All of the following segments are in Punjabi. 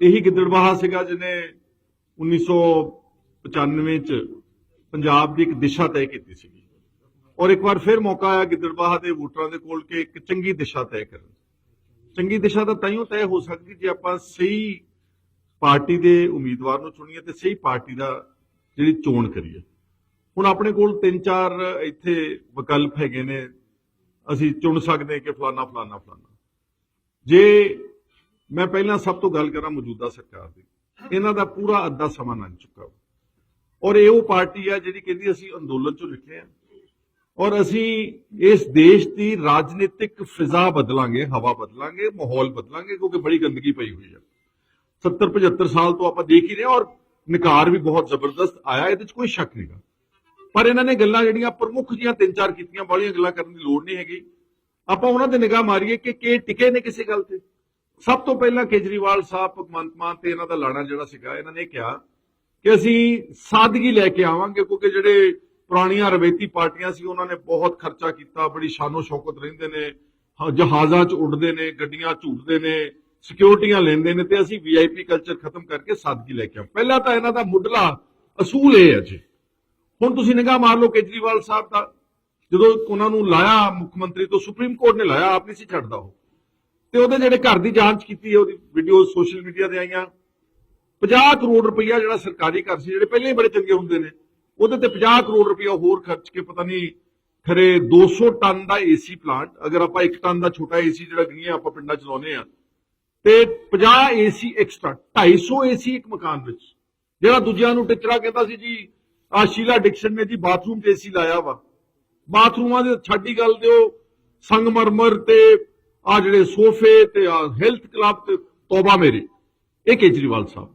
ਇਹੀ ਗਿੱਦੜਬਾਹਾ ਸੀਗਾ ਜਿਹਨੇ 1995 ਚ ਪੰਜਾਬ ਦੀ ਇੱਕ ਦਿਸ਼ਾ ਤੈਅ ਕੀਤੀ ਸੀਗੀ। ਔਰ ਇੱਕ ਵਾਰ ਫਿਰ ਮੌਕਾ ਆਇਆ ਗਿੱਦੜਬਾਹਾ ਦੇ ਵੋਟਰਾਂ ਦੇ ਕੋਲ ਕਿ ਇੱਕ ਚੰਗੀ ਦਿਸ਼ਾ ਤੈਅ ਕਰਨ। ਚੰਗੀ ਦਿਸ਼ਾ ਤਾਂ ਤਾਈਓ ਤੈਅ ਹੋ ਸਕਦੀ ਜੇ ਆਪਾਂ ਸਹੀ ਪਾਰਟੀ ਦੇ ਉਮੀਦਵਾਰ ਨੂੰ ਚੁਣੀਏ ਤੇ ਸਹੀ ਪਾਰਟੀ ਦਾ ਜਿਹੜੀ ਚੋਣ ਕਰੀਏ। ਹੁਣ ਆਪਣੇ ਕੋਲ ਤਿੰਨ ਚਾਰ ਇੱਥੇ ਵਿਕਲਪ ਹੈਗੇ ਨੇ। ਅਸੀਂ ਚੁਣ ਸਕਦੇ ਕਿ ਫਲਾਨਾ ਫਲਾਨਾ ਫਲਾਨਾ। ਜੇ ਮੈਂ ਪਹਿਲਾਂ ਸਭ ਤੋਂ ਗੱਲ ਕਰਾਂ ਮੌਜੂਦਾ ਸਰਕਾਰ ਦੀ। ਇਹਨਾਂ ਦਾ ਪੂਰਾ ਅੱਧਾ ਸਮਾਂ ਲੰਘ ਚੁੱਕਾ ਔਰ ਇਹ ਉਹ ਪਾਰਟੀ ਆ ਜਿਹੜੀ ਕਹਿੰਦੀ ਅਸੀਂ ਅੰਦੋਲਨ ਚੋਂ ਨਿਕਲੇ ਆ ਔਰ ਅਸੀਂ ਇਸ ਦੇਸ਼ ਦੀ ਰਾਜਨੀਤਿਕ ਫਿਜ਼ਾ ਬਦਲਾਂਗੇ, ਹਵਾ ਬਦਲਾਂਗੇ, ਮਾਹੌਲ ਬਦਲਾਂਗੇ, ਕਿਉਂਕਿ ਬੜੀ ਗੰਦਗੀ ਪਈ ਹੋਈ ਹੈ 70 75 ਸਾਲ ਤੋਂ ਆਪਾਂ ਦੇਖ ਹੀ ਰਹੇ ਔਰ ਨਿਕਾਰ ਵੀ ਬਹੁਤ ਜ਼ਬਰਦਸਤ ਆਇਆ, ਇਹਦੇ 'ਚ ਕੋਈ ਸ਼ੱਕ ਨਹੀਂਗਾ ਪਰ ਇਹਨਾਂ ਨੇ ਗੱਲਾਂ ਜਿਹੜੀਆਂ ਪ੍ਰਮੁੱਖ ਜੀਆਂ ਤਿੰਨ ਚਾਰ ਕੀਤੀਆਂ, ਬਾਹਲੀਆਂ ਗੱਲਾਂ ਕਰਨ ਦੀ ਲੋੜ ਨਹੀਂ ਹੈਗੀ। ਆਪਾਂ ਉਹਨਾਂ ਤੇ ਨਿਗਾਹ ਮਾਰੀਏ ਕਿ ਕਿ ਟਿਕੇ ਨੇ ਕਿਸੇ ਗੱਲ ਤੇ। ਸਭ ਤੋਂ ਪਹਿਲਾਂ ਕੇਜਰੀਵਾਲ ਸਾਹਿਬ, ਭਗਵੰਤ ਮਾਨ ਤੇ ਇਹਨਾਂ ਦਾ ਲਾਣਾ ਜਿਹੜਾ ਸੀਗਾ, ਇਹਨਾਂ ਨੇ ਕਿਹਾ ਕਿ ਅਸੀਂ ਸਾਦਗੀ ਲੈ ਕੇ ਆਵਾਂਗੇ ਕਿਉਂਕਿ ਜਿਹੜੇ ਪੁਰਾਣੀਆਂ ਰਵੇਤੀ ਪਾਰਟੀਆਂ ਸੀ, ਉਹਨਾਂ ਨੇ ਬਹੁਤ ਖਰਚਾ ਕੀਤਾ, ਬੜੀ ਸ਼ਾਨੋ ਸ਼ੌਕਤ ਰਹਿੰਦੇ ਨੇ ਜਹਾਜ਼ਾਂ 'ਚ ਉੱਡਦੇ ਨੇ, ਗੱਡੀਆਂ ਝੂਟਦੇ ਨੇ, ਸਿਕਿਉਰਿਟੀਆਂ ਲੈਂਦੇ ਨੇ ਤੇ ਅਸੀਂ ਵੀਆਈਪੀ ਕਲਚਰ ਖਤਮ ਕਰਕੇ ਸਾਦਗੀ ਲੈ ਕੇ ਆਵਾਂ ਪਹਿਲਾਂ ਤਾਂ ਇਹਨਾਂ ਦਾ ਮੁੱਢਲਾ ਅਸੂਲ ਇਹ ਹੈ ਜੀ। ਹੁਣ ਤੁਸੀਂ ਨਿਗਾਹ ਮਾਰ ਲਓ ਕੇਜਰੀਵਾਲ ਸਾਹਿਬ ਦਾ, ਜਦੋਂ ਉਹਨਾਂ ਨੂੰ ਲਾਇਆ ਮੁੱਖ ਮੰਤਰੀ ਤੋਂ, ਸੁਪਰੀਮ ਕੋਰਟ ਨੇ ਲਾਇਆ, ਆਪ ਨਹੀਂ ਸੀ ਛੱਡਦਾ ਉਹ। ਤੇ ਉਹਦੇ ਜਿਹੜੇ ਘਰ ਦੀ ਜਾਂਚ ਕੀਤੀ ਹੈ, ਉਹਦੀ ਵੀਡੀਓ ਸੋਸ਼ਲ ਮੀਡੀਆ ਤੇ ਆਈਆਂ। 50 ਕਰੋੜ ਰੁਪਈਆ ਜਿਹੜਾ ਸਰਕਾਰੀ ਘਰ ਸੀ, ਜਿਹੜੇ ਪਹਿਲਾਂ ਹੀ ਬੜੇ ਚੰਗੇ ਹੁੰਦੇ ਨੇ, ਉਹਦੇ ਤੇ 50 ਕਰੋੜ ਰੁਪਈਆ ਹੋਰ ਖਰਚ ਕੇ ਪਤਾ ਨਹੀਂ ਖਰੇ 200 ਟਨ ਦਾ ਏਸੀ ਪਲਾਂਟ ਅਗਰ ਆਪਾਂ 1 ਟਨ ਦਾ ਛੋਟਾ ਏਸੀ ਜਿਹੜਾ ਗਣੀਏ ਆਪਾਂ ਪਿੰਡਾਂ ਚ ਆ ਤੇ 50 ਏਸੀ ਐਕਸਟਰਾ 250 ਏਸੀ ਇੱਕ ਮਕਾਨ ਵਿੱਚ। ਜਿਹੜਾ ਦੂਜਿਆਂ ਨੂੰ ਟਿਚਰਾ ਕਹਿੰਦਾ ਸੀ ਜੀ ਆ ਸ਼ੀਲਾ ਡਿਕਸ਼ਨ ਨੇ ਜੀ ਬਾਥਰੂਮ 'ਚ ਏਸੀ ਲਾਇਆ ਵਾ। ਬਾਥਰੂਮਾਂ ਦੇ ਛੱਡੀ ਗੱਲ ਦਿਓ, ਸੰਗਮਰਮਰ ਤੇ ਆ ਜਿਹੜੇ ਸੋਫੇ ਤੇ ਆ ਹੈਲਥ ਕਲੱਬ ਤੇ ਤੋਬਾ ਮੇਰੀ ਇਹ ਕੇਜਰੀਵਾਲ ਸਾਹਿਬ।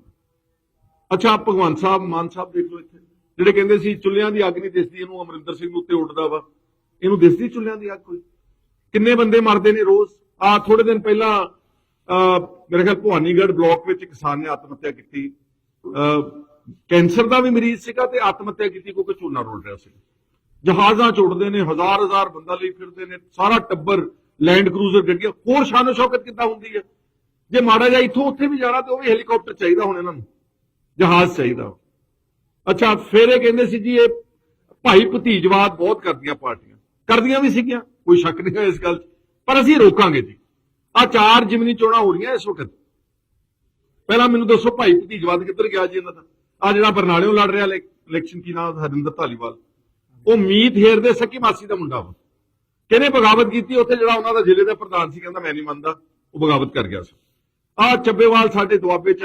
ਅੱਛਾ ਭਗਵੰਤ ਸਾਹਿਬ ਮਾਨ ਸਾਹਿਬ ਦੇਖ ਲਓ ਇੱਥੇ। ਜਿਹੜੇ ਕਹਿੰਦੇ ਸੀ ਚੁੱਲ੍ਹਿਆਂ ਦੀ ਅੱਗ ਨਹੀਂ ਦਿਸਦੀ ਇਹਨੂੰ ਅਮਰਿੰਦਰ ਸਿੰਘ ਉੱਤੇ ਉੱਡਦਾ ਵਾ। ਇਹਨੂੰ ਦਿਸਦੀ ਚੁੱਲ੍ਹਿਆਂ ਦੀ ਅੱਗ ਕੋਈ? ਕਿੰਨੇ ਬੰਦੇ ਮਰਦੇ ਨੇ ਰੋਜ਼? ਆ ਥੋੜੇ ਦਿਨ ਪਹਿਲਾਂ ਅਹ, ਮੇਰੇ ਖਿਆਲ ਭਵਾਨੀਗੜ੍ਹ ਬਲਾਕ ਵਿੱਚ ਕਿਸਾਨ ਨੇ ਆਤਮ ਹੱਤਿਆ ਕੀਤੀ। ਅਹ, ਕੈਂਸਰ ਦਾ ਵੀ ਮਰੀਜ਼ ਸੀਗਾ ਤੇ ਆਤਮ ਹੱਤਿਆ ਕੀਤੀ ਕਿਉਂਕਿ ਝੋਨਾ ਰੋਲ ਰਿਹਾ ਸੀ। ਜਹਾਜ਼ਾਂ ਚ ਉੱਡਦੇ ਨੇ ਹਜ਼ਾਰ ਹਜ਼ਾਰ ਬੰਦਾ ਲਈ ਫਿਰਦੇ ਨੇ ਸਾਰਾ ਟੱਬਰ ਲੈਂਡ ਕਰੂਜ਼ਰ ਗੱਡੀਆਂ ਹੋਰ ਸ਼ਾਨੋ ਸ਼ੌਕਤ ਕਿੱਦਾਂ ਹੁੰਦੀ ਹੈ ਜੇ ਮਾੜਾ ਜਿਹਾ ਇੱਥੋਂ ਉੱਥੇ ਵੀ ਜਾਣਾ ਤੇ ਉਹ ਵੀ ਹੈਲੀਕਾਪਟਰ ਚਾਹੀਦਾ ਹੁਣ ਇਹਨਾਂ ਨੂੰ, ਜਹਾਜ਼ ਚਾਹੀਦਾ। ਅੱਛਾ, ਫਿਰ ਇਹ ਕਹਿੰਦੇ ਸੀ ਜੀ, ਇਹ ਭਾਈ ਭਤੀਜਵਾਦ ਬਹੁਤ ਕਰਦੀਆਂ ਪਾਰਟੀਆਂ। ਕਰਦੀਆਂ ਵੀ ਸੀਗੀਆਂ, ਕੋਈ ਸ਼ੱਕ ਨਹੀਂ ਹੈ ਇਸ ਗੱਲ 'ਚ, ਪਰ ਅਸੀਂ ਰੋਕਾਂਗੇ ਜੀ। ਆ ਚਾਰ ਜਿਮਨੀ ਚੋਣਾਂ ਹੋ ਰਹੀਆਂ ਇਸ ਵਕਤ। ਪਹਿਲਾਂ ਮੈਨੂੰ ਦੱਸੋ ਭਾਈ ਭਤੀਜਵਾਦ ਕਿੱਧਰ ਗਿਆ ਜੀ ਇਹਨਾਂ ਦਾ? ਆ ਜਿਹੜਾ ਬਰਨਾਲਿਓਂ ਲੜ ਰਿਹਾ ਇਲੈਕਸ਼ਨ ਕੀ ਨਾਮ ਹਰਿੰਦਰ ਧਾਲੀਵਾਲ। ਉਹ ਮੀਤ ਹੇਰ ਦੇ ਸਕੀ ਮਾਸੀ ਦਾ ਮੁੰਡਾ ਵਾ। ਕਿਹਨੇ ਬਗਾਵਤ ਕੀਤੀ? ਉੱਥੇ ਜਿਹੜਾ ਉਹਨਾਂ ਦਾ ਜ਼ਿਲ੍ਹੇ ਦਾ ਪ੍ਰਧਾਨ ਸੀ, ਕਹਿੰਦਾ ਮੈਂ ਨਹੀਂ ਮੰਨਦਾ। ਉਹ ਬਗਾਵਤ ਕਰ ਗਿਆ ਸੀ। ਆ ਚੱਬੇਵਾਲ ਸਾਡੇ ਦੁਆਬੇ ਚ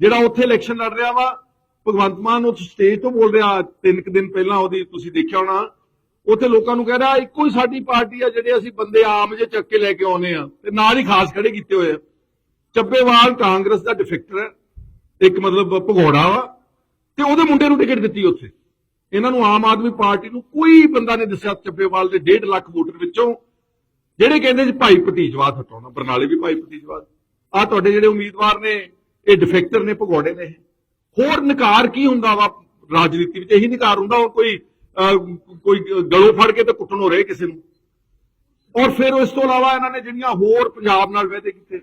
ਜਿਹੜਾ ਉੱਥੇ ਇਲੈਕਸ਼ਨ ਲੜ ਰਿਹਾ ਵਾ, ਭਗਵੰਤ ਮਾਨ ਉਹ ਸਟੇਜ ਤੋਂ ਬੋਲ ਰਿਹਾ, ਤਿੰਨ ਕੁ ਦਿਨ ਪਹਿਲਾਂ ਉਹਦੀ ਤੁਸੀਂ ਦੇਖਿਆ ਹੋਣਾ। ਉੱਥੇ ਲੋਕਾਂ ਨੂੰ ਕਹਿ ਰਿਹਾ ਇੱਕੋ ਹੀ ਸਾਡੀ ਪਾਰਟੀ ਆ, ਜਿਹੜੇ ਅਸੀਂ ਬੰਦੇ ਆਮ ਜੇ ਚੱਕ ਕੇ ਲੈ ਕੇ ਆਉਨੇ ਆ। ਤੇ ਨਾਲ ਹੀ ਖਾਸ ਖੜੇ ਕੀਤੇ ਹੋਏ ਆ। ਚੱਬੇਵਾਲ ਕਾਂਗਰਸ ਦਾ ਡਿਫੈਕਟਰ ਹੈ। ਇੱਕ ਮਤਲਬ ਭਗੌੜਾ ਵਾ। ਤੇ ਉਹਦੇ ਮੁੰਡੇ ਨੂੰ ਟਿਕਟ ਦਿੱਤੀ ਉੱਥੇ। ਇਹਨਾਂ ਨੂੰ ਆਮ ਆਦਮੀ ਪਾਰਟੀ ਨੂੰ ਕੋਈ ਬੰਦਾ ਨਹੀਂ ਦੱਸਿਆ ਚੱਬੇਵਾਲ ਦੇ 1.5 ਲੱਖ ਵੋਟਰ ਵਿੱਚੋਂ, ਜਿਹੜੇ ਕਹਿੰਦੇ ਜੀ ਭਾਈ ਭਤੀਜਵਾਦ ਹਟਾਉਣਾ, ਬਰਨਾਲੇ ਵੀ ਭਾਈ ਭਤੀਜਵਾਦ। ਆ ਤੁਹਾਡੇ ਜਿਹੜੇ ਉਮੀਦਵਾਰ ਨੇ, ਇਹ ਡਿਫੈਕਟਰ ਨੇ, ਭਗੌੜੇ ਨੇ। ਹੋਰ ਨਿਕਾਰ ਕੀ ਹੁੰਦਾ ਵਾ ਰਾਜਨੀਤੀ ਵਿੱਚ? ਇਹੀ ਨਿਕਾਰ ਹੁੰਦਾ, ਹੋਰ ਕੋਈ ਕੋਈ ਗਲੋਂ ਫੜ ਕੇ ਤੇ ਕੁੱਟਣ ਹੋ ਰਹੇ ਕਿਸੇ ਨੂੰ। ਔਰ ਫਿਰ ਉਸ ਤੋਂ ਇਲਾਵਾ ਇਹਨਾਂ ਨੇ ਜਿਹੜੀਆਂ ਹੋਰ ਪੰਜਾਬ ਨਾਲ ਵਾਅਦੇ ਕੀਤੇ।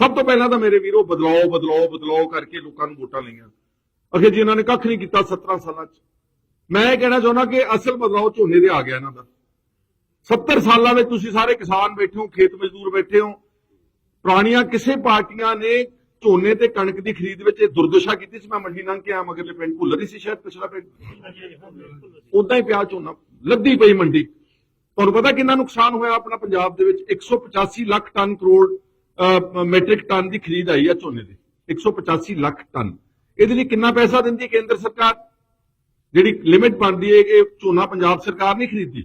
ਸਭ ਤੋਂ ਪਹਿਲਾਂ ਤਾਂ ਮੇਰੇ ਵੀਰੋ, ਬਦਲਾਓ ਬਦਲਾਓ ਬਦਲਾਓ ਕਰਕੇ ਲੋਕਾਂ ਨੂੰ ਵੋਟਾਂ ਲਈਆਂ। ਅਖੇ ਜੀ ਇਹਨਾਂ ਨੇ ਕੱਖ ਨਹੀਂ ਕੀਤਾ 17 ਸਾਲਾਂ 'ਚ। ਮੈਂ ਇਹ ਕਹਿਣਾ ਚਾਹੁੰਦਾ ਕਿ ਅਸਲ ਬਦਲਾਓ ਝੋਨੇ ਦੇ ਆ ਗਿਆ ਇਹਨਾਂ ਦਾ। 70 ਸਾਲਾਂ ਵਿੱਚ ਤੁਸੀਂ ਸਾਰੇ ਕਿਸਾਨ ਬੈਠੇ ਹੋ ਖੇਤ ਮਜ਼ਦੂਰ ਬੈਠੇ ਹੋ। ਪੁਰਾਣੀਆਂ ਕਿਸੇ ਪਾਰਟੀਆਂ ਨੇ ਝੋਨੇ ਤੇ ਕਣਕ ਦੀ ਖਰੀਦ ਵਿੱਚ ਇਹ ਦੁਰਦਸ਼ਾ ਕੀਤੀ ਸੀ? ਮੈਂ ਮੰਡੀ ਲੰਘ ਕੇ ਆ ਮਗਰਲੇ ਪਿੰਡ ਭੁੱਲਰ ਹੀ ਸੀ ਸ਼ਾਇਦ ਪਿਛਲਾ ਪਿੰਡ। ਉਦਾਂ ਹੀ ਪਿਆ ਝੋਨਾ ਲੱਦੀ ਪਈ ਮੰਡੀ। ਤੁਹਾਨੂੰ ਪਤਾ ਕਿੰਨਾ ਨੁਕਸਾਨ ਹੋਇਆ ਆਪਣਾ ਪੰਜਾਬ ਦੇ ਵਿੱਚ? 185 ਲੱਖ ਟਨ ਕਰੋੜ ਅਹ, ਮੈਟ੍ਰਿਕ ਟਨ ਦੀ ਖਰੀਦ ਆਈ ਹੈ ਝੋਨੇ ਦੀ। 185 ਲੱਖ ਟਨ। ਇਹਦੇ ਲਈ ਕਿੰਨਾ ਪੈਸਾ ਦਿੰਦੀ ਹੈ ਕੇਂਦਰ ਸਰਕਾਰ? ਜਿਹੜੀ ਲਿਮਿਟ ਬਣਦੀ ਹੈ ਕਿ ਝੋਨਾ ਪੰਜਾਬ ਸਰਕਾਰ ਨਹੀਂ ਖਰੀਦੀ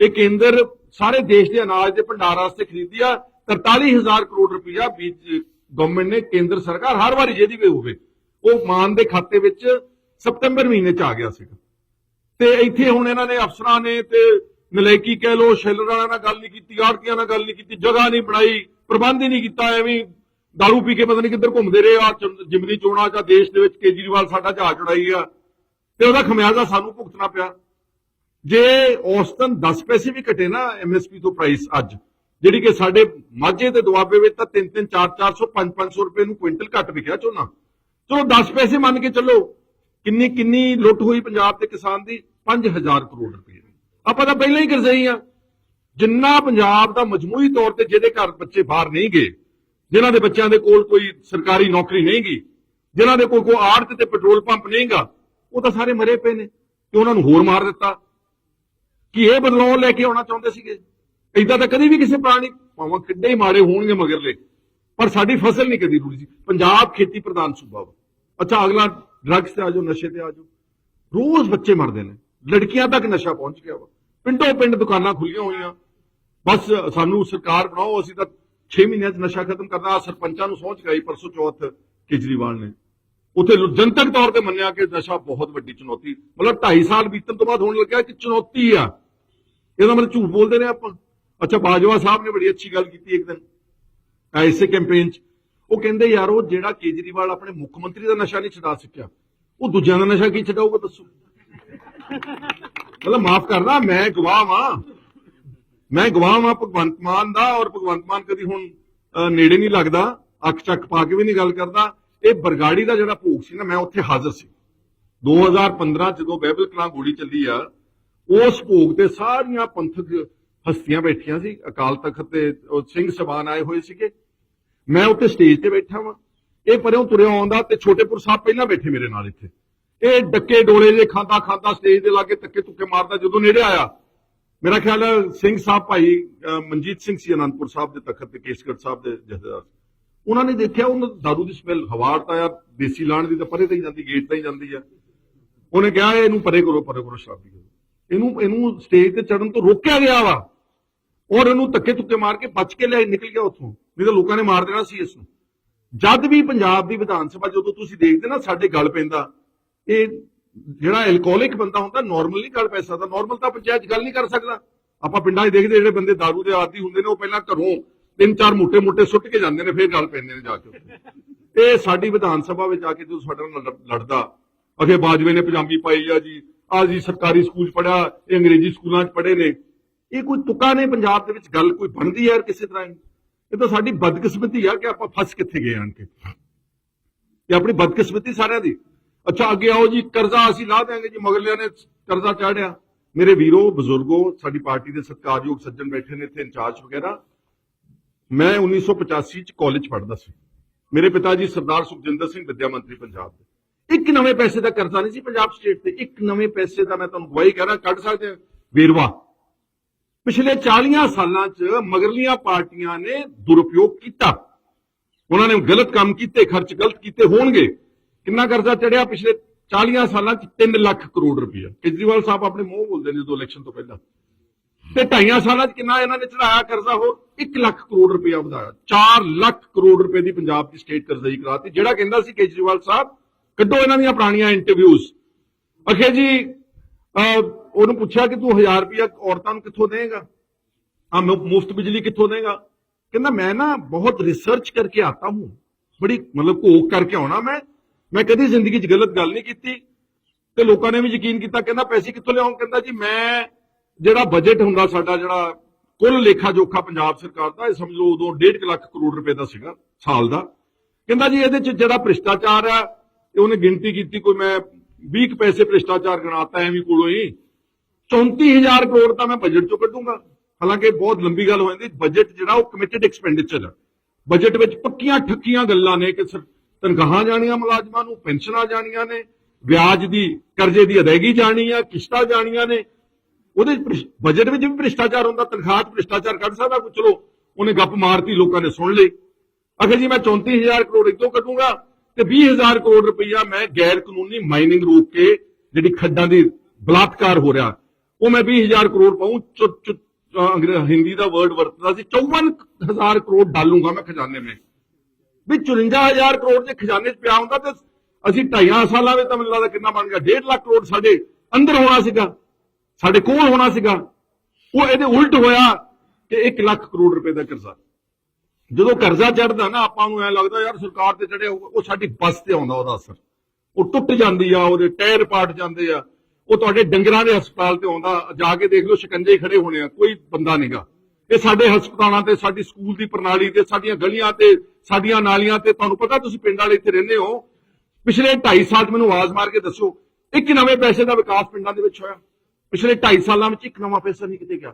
ਇਹ ਕੇਂਦਰ ਸਾਰੇ ਦੇਸ਼ ਦੇ ਅਨਾਜ ਦੇ ਭੰਡਾਰ ਵਾਸਤੇ ਖਰੀਦੀ ਆ। 43000 ਕਰੋੜ ਰੁਪਇਆ ਬੀਜ ਗਵਰਨਮੈਂਟ ਨੇ, ਕੇਂਦਰ ਸਰਕਾਰ ਹਰ ਵਾਰੀ ਜਿਹਦੀ ਵੀ ਹੋਵੇ, ਉਹ ਮਾਨ ਦੇ ਖਾਤੇ ਵਿੱਚ ਸਤੰਬਰ ਮਹੀਨੇ ਚ ਆ ਗਿਆ ਸੀਗਾ। ਤੇ ਇੱਥੇ ਹੁਣ ਇਹਨਾਂ ਨੇ ਅਫਸਰਾਂ ਨੇ ਤੇ ਨਲਾਇਕੀ ਕਹਿ ਲੋ ਸ਼ੈਲਰ ਵਾਲਿਆਂ ਨਾਲ ਗੱਲ ਨਹੀਂ ਕੀਤੀ, ਆੜਤੀਆਂ ਨਾਲ ਗੱਲ ਨਹੀਂ ਕੀਤੀ, ਜਗ੍ਹਾ ਨਹੀਂ ਬਣਾਈ, ਪ੍ਰਬੰਧ ਹੀ ਨਹੀਂ ਕੀਤਾ, ਐਵੇਂ ਦਾਰੂ ਪੀ ਕੇ ਪਤਾ ਨਹੀਂ ਕਿੱਧਰ ਘੁੰਮਦੇ ਰਹੇ ਆ ਜਿਮਨੀ ਚੋਣਾਂ ਜਾਂ ਦੇਸ਼ ਦੇ ਵਿੱਚ ਕੇਜਰੀਵਾਲ ਸਾਡਾ ਜਹਾਜ਼ ਉਡਾਈ ਆ। ਤੇ ਉਹਦਾ ਖਮਿਆਜ਼ਾ ਸਾਨੂੰ ਭੁਗਤਣਾ ਪਿਆ। ਜੇ ਔਸਤਨ 10 ਪੈਸੇ ਵੀ ਘਟੇ ਨਾ ਐਮਐਸਪੀ ਤੋਂ ਪ੍ਰਾਈਸ ਅੱਜ, ਜਿਹੜੀ ਕਿ ਸਾਡੇ ਮਾਝੇ ਤੇ ਦੁਆਬੇ ਵਿੱਚ ਤਾਂ 3 3 4 400 5 500 ਰੁਪਏ ਨੂੰ ਕੁਇੰਟਲ ਘੱਟ ਵਿਕਿਆ ਝੋਨਾ। ਚਲੋ 10 ਪੈਸੇ ਮੰਨ ਕੇ ਚੱਲੋ, ਕਿੰਨੀ ਕਿੰਨੀ ਲੁੱਟ ਹੋਈ ਪੰਜਾਬ ਦੇ ਕਿਸਾਨ ਦੀ? 5000 ਕਰੋੜ ਰੁਪਏ। ਆਪਾਂ ਤਾਂ ਪਹਿਲਾਂ ਹੀ ਕਰਜ਼ਈ ਆ। ਜਿੰਨਾ ਪੰਜਾਬ ਦਾ ਮਜਮੂਈ ਤੌਰ ਤੇ ਜਿਹਦੇ ਘਰ ਬੱਚੇ ਬਾਹਰ ਨਹੀਂ ਗਏ, ਜਿਨ੍ਹਾਂ ਦੇ ਬੱਚਿਆਂ ਦੇ ਕੋਲ ਕੋਈ ਸਰਕਾਰੀ ਨੌਕਰੀ ਨਹੀਂ ਗਈ, ਜਿਨ੍ਹਾਂ ਦੇ ਕੋਲ ਕੋਈ ਆੜਤ ਤੇ ਪੈਟਰੋਲ ਪੰਪ ਨਹੀਂਗਾ ਉਹ ਤਾਂ ਸਾਰੇ ਮਰੇ ਪਏ ਨੇ ਤੇ ਉਹਨਾਂ ਨੂੰ ਹੋਰ ਮਾਰ ਦਿੱਤਾ। ਕਿ ਇਹ ਬਦਲਾਅ ਲੈ ਕੇ ਆਉਣਾ ਚਾਹੁੰਦੇ ਸੀਗੇ? ਇਦਾਂ ਤਾਂ ਕਦੀ ਵੀ ਕਿਸੇ ਪ੍ਰਾਣੀ ਭਾਵੇਂ ਕਿੱਡੇ ਹੀ ਮਾੜੇ ਹੋਣਗੇ ਮਗਰਲੇ ਪਰ ਸਾਡੀ ਫਸਲ ਨਹੀਂ ਕਦੀ ਰੁੜੀ ਸੀ। ਪੰਜਾਬ ਖੇਤੀ ਪ੍ਰਧਾਨ ਸੂਬਾ ਵਾ। ਅੱਛਾ, ਅਗਲਾ ਡਰੱਗਸ ਤੇ ਆਜੋ ਨਸ਼ੇ ਤੇ ਆਜੋ ਰੋਜ਼ ਬੱਚੇ ਮਰਦੇ ਨੇ। ਲੜਕੀਆਂ ਤੱਕ ਨਸ਼ਾ ਪਹੁੰਚ ਗਿਆ ਵਾ। ਪਿੰਡੋਂ ਪਿੰਡ ਦੁਕਾਨਾਂ ਖੁੱਲੀਆਂ ਹੋਈਆਂ। ਬਸ ਸਾਨੂੰ ਸਰਕਾਰ ਬਣਾਓ, ਅਸੀਂ ਤਾਂ 6 ਮਹੀਨਿਆਂ 'ਚ ਨਸ਼ਾ ਖਤਮ ਕਰਨਾ। ਸਰਪੰਚਾਂ ਨੂੰ ਸਹੁੰ ਚੁਕਾਈ ਪਰਸੋਂ ਚੌਥ ਕੇਜਰੀਵਾਲ ਨੇ। ਉੱਥੇ ਜਨਤਕ ਤੌਰ ਤੇ ਮੰਨਿਆ ਕਿ ਨਸ਼ਾ ਬਹੁਤ ਵੱਡੀ ਚੁਣੌਤੀ, ਮਤਲਬ 2.5 ਸਾਲ ਬੀਤਣ ਤੋਂ ਬਾਅਦ ਹੋਣ ਲੱਗਿਆ ਕਿ ਚੁਣੌਤੀ ਆ। ਇਹਦਾ ਮਤਲਬ ਝੂਠ ਬੋਲਦੇ ਨੇ ਆਪਾਂ। ਅੱਛਾ, ਬਾਜਵਾ ਸਾਹਿਬ ਨੇ ਬੜੀ ਅੱਛੀ ਗੱਲ ਕੀਤੀ ਇੱਕ ਦਿਨ ਐਸੇ ਕੈਂਪੇਨ 'ਚ। ਉਹ ਕਹਿੰਦੇ, ਯਾਰ, ਉਹ ਜਿਹੜਾ ਕੇਜਰੀਵਾਲ ਆਪਣੇ ਮੁੱਖ ਮੰਤਰੀ ਦਾ ਨਸ਼ਾ ਨਹੀਂ ਛਡਾ ਸਕਿਆ, ਉਹ ਦੂਜਿਆਂ ਦਾ ਨਸ਼ਾ ਕੀ ਛਡਾਊਗਾ, ਦੱਸੋ? ਮਤਲਬ ਮਾਫ ਕਰਨਾ, ਮੈਂ ਗਵਾਹ ਵਾਂ। ਮੈਂ ਗਵਾਹ ਵਾਂ, ਭਗਵੰਤ ਮਾਨ ਦਾ, ਔਰ ਭਗਵੰਤ ਮਾਨ ਕਦੀ ਹੁਣ ਨੇੜੇ ਨਹੀਂ ਲੱਗਦਾ, ਅੱਖ ਚੱਕ ਪਾ ਕੇ ਵੀ ਨਹੀਂ ਗੱਲ ਕਰਦਾ। ਇਹ ਬਰਗਾੜੀ ਦਾ ਜਿਹੜਾ ਭੋਗ ਸੀ ਨਾ, ਮੈਂ ਉੱਥੇ ਹਾਜ਼ਰ ਸੀ। 2015 ਜਦੋਂ ਬਹਿਬਲ ਕਲਾਂ ਗੋਲੀ ਚੱਲੀ ਆ, ਉਸ ਭੋਗ ਤੇ ਸਾਰੀਆਂ ਪੰਥਕ ਹਸਤੀਆਂ ਬੈਠੀਆਂ ਸੀ। ਅਕਾਲ ਤਖਤ ਤੇ ਸਿੰਘ ਸਬਾਨ ਆਏ ਹੋਏ ਸੀਗੇ। ਮੈਂ ਉੱਤੇ ਸਟੇਜ ਤੇ ਬੈਠਾ ਵਾਂ। ਇਹ ਪਰਿਓਂ ਤੁਰਿਆ ਆਉਂਦਾ ਤੇ ਛੋਟੇਪੁਰ ਸਾਹਿਬ ਪਹਿਲਾਂ ਬੈਠੇ ਮੇਰੇ ਨਾਲ ਇੱਥੇ। ਇਹ ਡੱਕੇ ਡੋਲੇ ਜੇ ਖਾਂਦਾ ਖਾਂਦਾ ਸਟੇਜ ਦੇ ਲਾਗੇ ਤੱਕੇ ਤੁੱਕੇ ਮਾਰਦਾ ਜਦੋਂ ਨੇੜੇ ਆਇਆ। ਮੇਰਾ ਖਿਆਲ ਸਿੰਘ ਸਾਹਿਬ ਭਾਈ ਮਨਜੀਤ ਸਿੰਘ ਸੀ ਅਨੰਦਪੁਰ ਸਾਹਿਬ ਦੇ ਤਖਤ ਤੇ ਕੇਸਗੜ੍ਹ ਸਾਹਿਬ ਦੇ ਜਥੇਦਾਰ। ਉਹਨਾਂ ਨੇ ਦੇਖਿਆ, ਉਹਨਾਂ ਦਾਰੂ ਦੀ ਸਮੈਲ, ਹਵਾ ਤਾਂ ਯਾਰ ਦੇਸੀ ਲਾਣ ਦੀ ਤਾਂ ਪਰੇ ਤੇ ਹੀ ਜਾਂਦੀ, ਗੇਟ ਤੇ ਹੀ ਜਾਂਦੀ ਆ। ਉਹਨੇ ਕਿਹਾ, ਇਹਨੂੰ ਪਰੇ ਕਰੋ ਪਰੇ ਕਰੋ, ਸ਼ਰਾਬੀ ਕਰੋ। ਇਹਨੂੰ ਇਹਨੂੰ ਸਟੇਜ ਤੇ ਚੜਨ ਤੋਂ ਰੋਕਿਆ ਗਿਆ ਵਾ। ਔਰ ਇਹਨੂੰ ਧੱਕੇ ਧੁੱਕੇ ਮਾਰ ਕੇ ਬਚ ਕੇ ਲੈ ਨਿਕਲ ਗਿਆ ਉੱਥੋਂ। ਨਹੀਂ ਤਾਂ ਲੋਕਾਂ ਨੇ ਮਾਰ ਦੇਣਾ ਸੀ ਇਸ ਨੂੰ। ਜਦ ਵੀ ਪੰਜਾਬ ਦੀ ਵਿਧਾਨ ਸਭਾ, ਜਦੋਂ ਤੁਸੀਂ ਦੇਖਦੇ ਨਾ, ਸਾਡੇ ਗੱਲ ਪੈਂਦਾ। ਇਹ ਜਿਹੜਾ ਐਲਕੋਹਲਿਕ ਬੰਦਾ ਹੁੰਦਾ ਨਾਰਮਲ ਨਹੀਂ ਗੱਲ ਪੈ ਸਕਦਾ। ਨਾਰਮਲ ਤਾਂ ਪੰਚਾਇਤ ਗੱਲ ਨਹੀਂ ਕਰ ਸਕਦਾ। ਆਪਾਂ ਪਿੰਡਾਂ 'ਚ ਦੇਖਦੇ ਜਿਹੜੇ ਬੰਦੇ दारू ਦੇ ਆਦੀ ਹੁੰਦੇ ਨੇ, ਉਹ ਪਹਿਲਾਂ ਘਰੋਂ ਤਿੰਨ ਚਾਰ ਮੋਟੇ ਮੋਟੇ ਸੁੱਟ ਕੇ ਜਾਂਦੇ ਨੇ, ਫਿਰ ਗੱਲ ਪੈਂਦੇ ਨੇ ਜਾ ਕੇ ਇਹ ਸਾਡੀ ਵਿਧਾਨ ਸਭਾ ਵਿੱਚ ਆ ਕੇ ਜਦੋਂ ਸਾਡੇ ਨਾਲ ਲੜਦਾ, ਅਖੇ ਬਾਜਵੇ ਨੇ ਪਜਾਮੀ ਪਾਈ ਆ ਜੀ ਆ ਜੀ ਸਰਕਾਰੀ ਸਕੂਲ ਪੜਿਆ ਇਹ ਅੰਗਰੇਜ਼ੀ ਸਕੂਲਾਂ 'ਚ ਪੜੇ ਨੇ। ਇਹ ਕੋਈ ਤੁਕਾ ਨੇ ਪੰਜਾਬ ਦੇ ਵਿੱਚ, ਗੱਲ ਕੋਈ ਬਣਦੀ ਯਾਰ ਕਿਸੇ ਤਰ੍ਹਾਂ ਇਹ ਤਾਂ ਸਾਡੀ ਬਦਕਿਸਮਤੀ ਆ ਕਿ ਆਪਾਂ ਫਸ ਕਿੱਥੇ ਗਏ ਆਂ ਕਿ। ਇਹ ਆਪਣੀ ਬਦਕਿਸਮਤੀ ਸਾਰਿਆਂ ਦੀ। ਅੱਛਾ, ਅੱਗੇ ਆਓ ਜੀ, ਕਰਜ਼ਾ ਅਸੀਂ ਲਾ ਦੇਾਂਗੇ ਜੀ ਮਗਲਿਆਂ ਨੇ, ਕਰਜ਼ਾ ਚਾੜਿਆ ਮੇਰੇ ਵੀਰੋ, ਬਜ਼ੁਰਗੋ, ਸਾਡੀ ਪਾਰਟੀ ਦੇ ਸਤਿਕਾਰਯੋਗ ਸੱਜਣ ਬੈਠੇ ਨੇ ਇੱਥੇ, ਇੰਚਾਰਜ ਵਗੈਰਾ। ਮੈਂ 1985 ਚ ਕਾਲਜ ਪੜ੍ਹਦਾ ਸੀ। ਮੇਰੇ ਪਿਤਾ ਜੀ ਸਰਦਾਰ ਸੁਖਜਿੰਦਰ ਸਿੰਘ, ਵਿਦਿਆ ਮੰਤਰੀ ਪੰਜਾਬ ਦੇ। ਇੱਕ ਨਵੇਂ ਪੈਸੇ ਦਾ ਕਰਜ਼ਾ ਨਹੀਂ ਸੀ ਪੰਜਾਬ ਸਟੇਟ ਤੇ। ਇੱਕ ਨਵੇਂ ਪੈਸੇ ਦਾ ਮੈਂ ਤੁਹਾਨੂੰ ਗਵਾਹੀ ਕਰਾਂ ਕੱਢ ਸਕਦੇ ਹਾਂ। ਵੇਰਵਾ। ਪਿਛਲੇ 40 ਸਾਲਾਂ 'ਚ ਮਗਰਲੀਆਂ ਪਾਰਟੀਆਂ ਨੇ ਦੁਰਉਪਯੋਗ ਕੀਤਾ। ਉਹਨਾਂ ਨੇ ਗਲਤ ਕੰਮ ਕੀਤੇ, ਖਰਚ ਗਲਤ ਕੀਤੇ ਹੋਣਗੇ। ਕਿੰਨਾ ਕਰਜ਼ਾ ਚੜਿਆ ਪਿਛਲੇ 40 ਸਾਲਾਂ 'ਚ? 3 ਲੱਖ ਕਰੋੜ ਰੁਪਇਆ। ਕੇਜਰੀਵਾਲ ਸਾਹਿਬ ਆਪਣੇ ਮੂੰਹ ਬੋਲਦੇ ਨੇ ਜਦੋਂ ਇਲੈਕਸ਼ਨ ਤੋਂ ਪਹਿਲਾਂ। ਤੇ ਢਾਈਆਂ ਸਾਲਾਂ 'ਚ ਕਿੰਨਾ ਇਹਨਾਂ ਨੇ ਚੜਾਇਆ ਕਰਜ਼ਾ ਹੋਰ? 1 ਲੱਖ ਕਰੋੜ ਰੁਪਇਆ ਵਧਾਇਆ। 4 ਲੱਖ ਕਰੋੜ ਰੁਪਏ ਦੀ ਪੰਜਾਬ ਦੀ ਸਟੇਟ ਕਰਜ਼ਈ ਕਰਾਤੀ, ਜਿਹੜਾ ਕਹਿੰਦਾ ਸੀ ਕੇਜਰੀਵਾਲ ਸਾਹਿਬ, ਕੱਢੋ ਇਹਨਾਂ ਦੀਆਂ ਪੁਰਾਣੀਆਂ ਇੰਟਰਵਿਊਜ਼ ਅਖੇ ਜੀ ਉਹਨੂੰ ਪੁੱਛਿਆ ਕਿ ਤੂੰ 1000 ਰੁਪਇਆ ਔਰਤਾਂ ਨੂੰ ਕਿੱਥੋਂ ਦੇਏਗਾ ਆ ਮੁਫਤ ਬਿਜਲੀ ਕਿੱਥੋਂ ਦੇਗਾ? ਕਹਿੰਦਾ, ਮੈਂ ਨਾ ਬਹੁਤ ਰਿਸਰਚ ਕਰਕੇ ਆਤਾ ਹੂੰ। ਬੜੀ ਮਤਲਬ ਘੋਖ ਕਰਕੇ ਆਉਣਾ ਮੈਂ। ਮੈਂ ਕਦੀ ਜ਼ਿੰਦਗੀ 'ਚ ਗਲਤ ਗੱਲ ਨਹੀਂ ਕੀਤੀ। ਤੇ ਲੋਕਾਂ ਨੇ ਵੀ ਯਕੀਨ ਕੀਤਾ, ਕਹਿੰਦਾ, ਪੈਸੇ ਕਿੱਥੋਂ ਲਿਆਉਂ ਕਹਿੰਦਾ ਜੀ, ਮੈਂ ਜਿਹੜਾ ਬਜਟ ਹੁੰਦਾ ਸਾਡਾ ਜਿਹੜਾ ਕੁੱਲ ਲੇਖਾ ਜੋਖਾ ਪੰਜਾਬ ਸਰਕਾਰ ਦਾ, ਇਹ ਸਮਝ ਲਓ ਉਦੋਂ 1.5 ਲੱਖ ਕਰੋੜ ਰੁਪਏ ਦਾ ਸੀਗਾ ਸਾਲ ਦਾ। ਕਹਿੰਦਾ ਜੀ ਇਹਦੇ 'ਚ ਜਿਹੜਾ ਭ੍ਰਿਸ਼ਟਾਚਾਰ ਆ, ਇਹ ਉਹਨੇ ਗਿਣਤੀ ਕੀਤੀ, ਕੋਈ ਮੈਂ 20 ਕੁ ਪੈਸੇ ਭ੍ਰਿਸ਼ਟਾਚਾਰ ਗਣਾਤਾ ਐਵੇਂ ਕੋਲੋਂ ਹੀ 34000 ਕਰੋੜ ਤਾਂ ਮੈਂ ਬਜਟ ਚੋਂ ਕੱਢੂੰਗਾ। ਹਾਲਾਂਕਿ ਬਹੁਤ ਲੰਬੀ ਗੱਲ ਹੋ ਜਾਂਦੀ ਬਜਟ ਜਿਹੜਾ ਉਹ ਕਮਿਟਡ ਐਕਸਪੈਂਡੀਚਰ ਹੈ ਬਜਟ ਵਿੱਚ ਪੱਕੀਆਂ ਠੱਕੀਆਂ ਗੱਲਾਂ ਨੇ ਕਿ ਤਨਖਾਹਾਂ ਜਾਣੀਆਂ ਮੁਲਾਜ਼ਮਾਂ ਨੂੰ, ਪੈਨਸ਼ਨਾਂ ਜਾਣੀਆਂ ਨੇ, ਵਿਆਜ ਦੀ, ਕਰਜ਼ੇ ਦੀ ਅਦਾਇਗੀ ਜਾਣੀ ਆ, ਕਿਸ਼ਤਾਂ ਜਾਣੀਆਂ ਨੇ ਉਹਦੇ ਬਜਟ ਵਿੱਚ ਵੀ ਭ੍ਰਿਸ਼ਟਾਚਾਰ ਹੁੰਦਾ, ਤਨਖਾਹ 'ਚ ਭ੍ਰਿਸ਼ਟਾਚਾਰ ਕੱਢ ਸਕਦਾ ਕੋਈ ਚਲੋ ਉਹਨੇ ਗੱਪ ਮਾਰਤੀ, ਲੋਕਾਂ ਨੇ ਸੁਣ ਲਈ ਅਖੇ ਜੀ ਮੈਂ 34000 ਕਰੋੜ ਇਦੋਂ ਕੱਢੂੰਗਾ ਤੇ 20000 ਕਰੋੜ ਰੁਪਈਆ ਮੈਂ ਗੈਰ ਕਾਨੂੰਨੀ ਮਾਈਨਿੰਗ ਰੋਕ ਕੇ ਜਿਹੜੀ ਖੱਡਾਂ ਦੀ ਬਲਾਤਕਾਰ ਹੋ ਰਿਹਾ, ਉਹ ਮੈਂ 20000 ਕਰੋੜ ਪਾਉਂ ਚੁ- ਹਿੰਦੀ ਦਾ ਵਰਡ ਵਰਤਦਾ ਸੀ 54000 ਕਰੋੜ ਡਾਲੂਗਾ ਮੈਂ ਖਜ਼ਾਨੇ ਵਿੱਚ। ਵੀ 54000 ਕਰੋੜ ਜੇ ਖਜ਼ਾਨੇ 'ਚ ਪਿਆ ਹੁੰਦਾ ਤੇ ਅਸੀਂ ਢਾਈਆਂ ਸਾਲਾਂ ਵਿੱਚ ਤਾਂ ਮੈਨੂੰ ਲੱਗਦਾ ਕਿੰਨਾ ਬਣ ਗਿਆ 1.5 ਲੱਖ ਕਰੋੜ ਸਾਡੇ ਅੰਦਰ ਹੋਣਾ ਸੀਗਾ। ਸਾਡੇ ਕੋਲ ਹੋਣਾ ਸੀਗਾ। ਉਹ ਇਹਦੇ ਉਲਟ ਹੋਇਆ ਕਿ 1 ਲੱਖ ਕਰੋੜ ਰੁਪਏ ਦਾ ਕਰਜ਼ਾ। ਜਦੋਂ ਕਰਜ਼ਾ ਚੜਦਾ ਨਾ, ਆਪਾਂ ਨੂੰ ਐ ਲੱਗਦਾ ਯਾਰ ਸਰਕਾਰ ਤੇ ਚੜੇ ਉਹ ਸਾਡੀ ਬਸ ਤੇ ਆਉਂਦਾ ਉਹਦਾ ਅਸਰ। ਉਹ ਟੁੱਟ ਜਾਂਦੀ ਆ, ਉਹਦੇ ਟਾਇਰ ਪਾਟ ਜਾਂਦੇ ਆ। ਉਹ ਤੁਹਾਡੇ ਡੰਗਰਾਂ ਦੇ ਹਸਪਤਾਲ ਤੇ ਆਉਂਦਾ, ਜਾ ਕੇ ਦੇਖ ਲਓ, ਸ਼ਿਕੰਜੇ ਖੜੇ ਹੋਣੇ ਆ, ਕੋਈ ਬੰਦਾ ਨਹੀਂਗਾ ਇਹ ਸਾਡੇ ਹਸਪਤਾਲਾਂ ਤੇ, ਸਾਡੀ ਸਕੂਲ ਦੀ ਪ੍ਰਣਾਲੀ ਤੇ, ਸਾਡੀਆਂ ਗਲੀਆਂ ਤੇ, ਸਾਡੀਆਂ ਨਾਲੀਆਂ ਤੇ, ਤੁਹਾਨੂੰ ਪਤਾ ਤੁਸੀਂ ਪਿੰਡ ਵਾਲੇ ਇੱਥੇ ਰਹਿੰਦੇ ਹੋ। ਪਿਛਲੇ 2.5 ਸਾਲ ਮੈਨੂੰ ਆਵਾਜ਼ ਮਾਰ ਕੇ ਦੱਸੋ, ਇੱਕ ਨਵੇਂ ਪੈਸੇ ਦਾ ਵਿਕਾਸ ਪਿੰਡਾਂ ਦੇ ਵਿੱਚ ਹੋਇਆ। ਪਿਛਲੇ 2.5 ਸਾਲਾਂ ਵਿੱਚ ਇੱਕ ਨਵਾਂ ਪੈਸਾ ਨਹੀਂ ਕਿਤੇ ਗਿਆ।